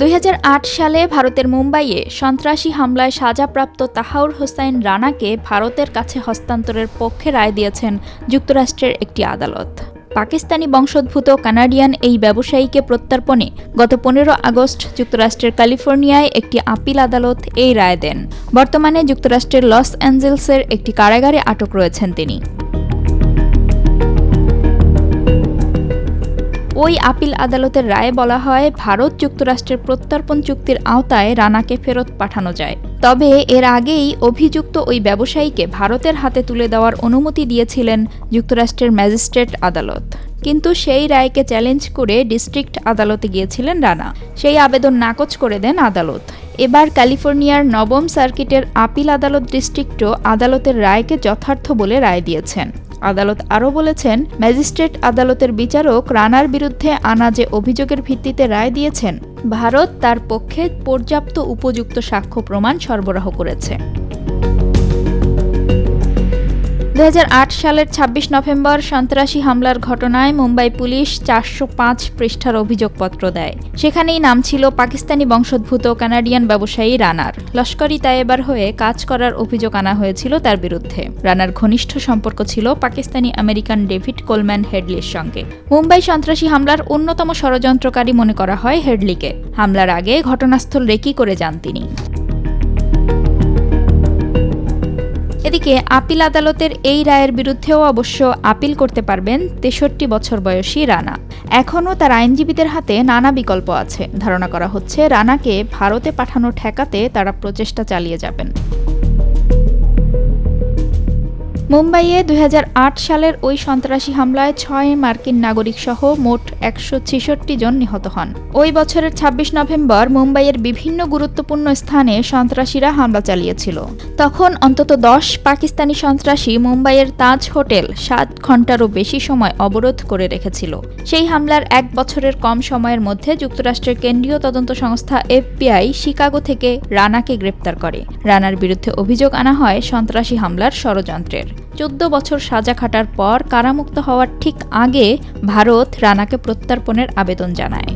দুই হাজার আট সালে ভারতের মুম্বাইয়ে সন্ত্রাসী হামলায় সাজাপ্রাপ্ত তাহাউর হোসাইন রানাকে ভারতের কাছে হস্তান্তরের পক্ষে রায় দিয়েছেন যুক্তরাষ্ট্রের একটি আদালত। পাকিস্তানি বংশোদ্ভূত কানাডিয়ান এই ব্যবসায়ীকে প্রত্যর্পণে গত পনেরো আগস্ট যুক্তরাষ্ট্রের ক্যালিফোর্নিয়ায় একটি আপিল আদালত এই রায় দেন। বর্তমানে যুক্তরাষ্ট্রের লস অ্যাঞ্জেলসের একটি কারাগারে আটক রয়েছেন তিনি। ওই আপিল আদালতের রায়ে বলা হয়, ভারত যুক্তরাষ্ট্রের প্রত্যর্পণ চুক্তির আওতায় রানাকে ফেরত পাঠানো যায়। তবে এর আগেই অভিযুক্ত ওই ব্যবসায়ীকে ভারতের হাতে তুলে দেওয়ার অনুমতি দিয়েছিলেন যুক্তরাষ্ট্রের ম্যাজিস্ট্রেট আদালত। কিন্তু সেই রায়কে চ্যালেঞ্জ করে ডিস্ট্রিক্ট আদালতে গিয়েছিলেন রানা। সেই আবেদন নাকচ করে দেন আদালত। এবার ক্যালিফোর্নিয়ার নবম সার্কিটের আপিল আদালত ডিস্ট্রিক্টও আদালতের রায়কে যথার্থ বলে রায় দিয়েছেন। আদালত আরও বলেছেন, ম্যাজিস্ট্রেট আদালতের বিচারক রানার বিরুদ্ধে আনা যে অভিযোগের ভিত্তিতে রায় দিয়েছেন, ভারত তার পক্ষে পর্যাপ্ত উপযুক্ত সাক্ষ্য প্রমাণ সরবরাহ করেছে। দু হাজার আট সালের ২৬ নভেম্বর সন্ত্রাসী হামলার ঘটনায় মুম্বাই পুলিশ চারশো পাঁচ পৃষ্ঠার অভিযোগপত্র দেয়। সেখানেই নাম ছিল পাকিস্তানি বংশোদ্ভূত কানাডিয়ান ব্যবসায়ী রানার। লস্করি তায়েবার হয়ে কাজ করার অভিযোগ আনা হয়েছিল তার বিরুদ্ধে। রানার ঘনিষ্ঠ সম্পর্ক ছিল পাকিস্তানি আমেরিকান ডেভিড কোলম্যান হেডলির সঙ্গে। মুম্বাই সন্ত্রাসী হামলার অন্যতম ষড়যন্ত্রকারী মনে করা হয় হেডলিকে। হামলার আগে ঘটনাস্থল রেকি করে যান তিনি। এদিকে আপিল আদালতের এই রায়ের বিরুদ্ধেও অবশ্য আপিল করতে পারবেন তেষট্টি বছর বয়সী রানা। এখনও তার আইনজীবীদের হাতে নানা বিকল্প আছে। ধারণা করা হচ্ছে, রানাকে ভারতে পাঠানো ঠেকাতে তারা প্রচেষ্টা চালিয়ে যাবেন। মুম্বাইয়ে দু হাজার আট সালের ওই সন্ত্রাসী হামলায় ছয় মার্কিন নাগরিক সহ মোট একশো ছেষট্টি জন নিহত হন। ওই বছরের ২৬ নভেম্বর মুম্বাইয়ের বিভিন্ন গুরুত্বপূর্ণ স্থানে সন্ত্রাসীরা হামলা চালিয়েছিল। তখন অন্তত দশ পাকিস্তানি সন্ত্রাসী মুম্বাইয়ের তাজ হোটেল সাত ঘন্টারও বেশি সময় অবরোধ করে রেখেছিল। সেই হামলার এক বছরের কম সময়ের মধ্যে যুক্তরাষ্ট্রের কেন্দ্রীয় তদন্ত সংস্থা এফবিআই শিকাগো থেকে রানাকে গ্রেপ্তার করে। রানার বিরুদ্ধে অভিযোগ আনা হয় সন্ত্রাসী হামলার ষড়যন্ত্রের। চোদ্দ বছর সাজা খাটার পর কারামুক্ত হওয়ার ঠিক আগে ভারত রানাকে প্রত্যর্পণের আবেদন জানায়।